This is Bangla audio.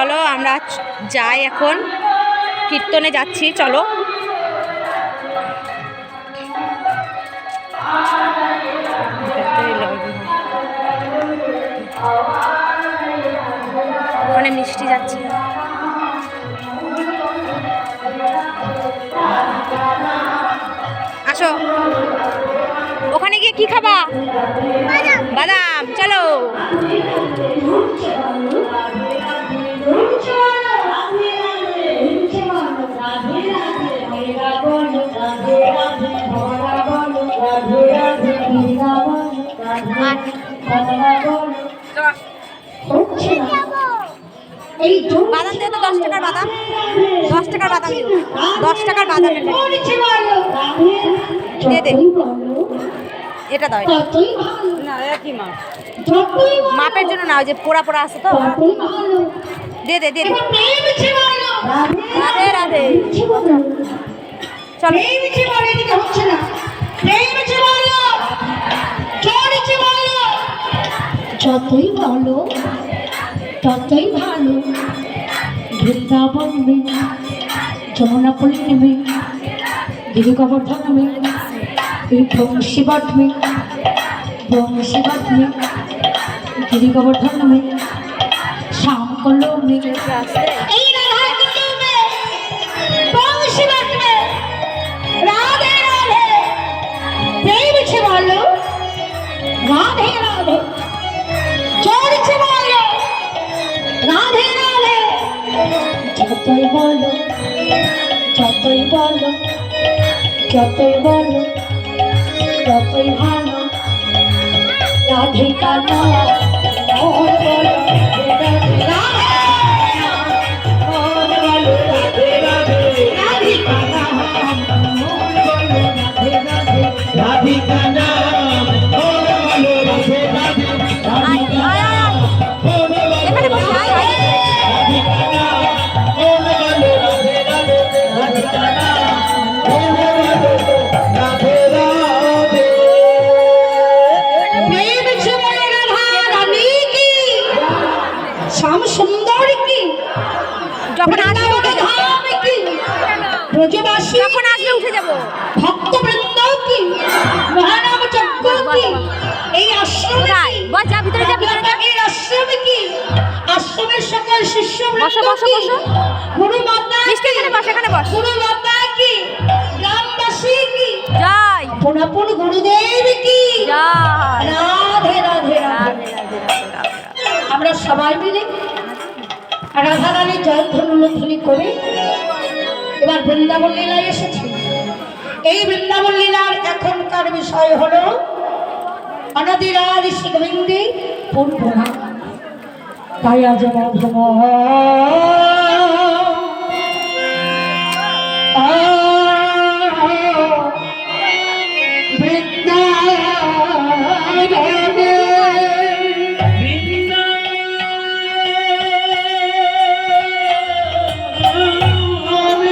চলো, আমরা যাই এখন। কীর্তনে যাচ্ছি, চলো। ওখানে মিষ্টি যাচ্ছে। আসো। ওখানে গিয়ে কি খাবা? বাদাম দিয়ে তো দশ টাকার বাদাম। দশ টাকার বাদাম দশ টাকার বাদাম এটা। এটা দাও, এটা। না মাপ? মাপের জন্য না, ওই যে পোড়া পোড়া আছে তো। দে দে দে রাধে রাধে। চলো। হচ্ছে না যতই ভালো ততই ভালো। বৃন্দাবন নেমে যমুনাপল্লী নেমে দেবী গোবর্ধন নেমে এই বংশীবট গোবর্ধন মে শ্যামকল এই যতই বলো যতই বলো যতই বলো যতই ভালো রাধিকা মোহন যখন আসবে উঠে ব্রজবাসী যখন আসবে উঠে যাব। ভক্ত বৃন্দ কি মহানাম যজ্ঞ কি? এই আশ্রমে বস যা ভিতরে যা ভিতরে যা। এই আশ্রমে কি? আশ্রমের সকল শিষ্য বসো, বসো, বসো। গুরু মাতা এখানে বস এখানে বস। গুরু মাতা কি? গ্রামবাসী কি? যাই আপন আপন গুরুদেব কি? রাধে রাধে রাধে রাধে। আমরা সবাই মিলে রাধারানীর জয়ধ্বনি করে এবার বৃন্দাবন লীলায় এসেছি। এই বৃন্দাবন লীলার এখনকার বিষয় হল অনাদিরাদ শিববিন্দে পূর্ণ তাই আজ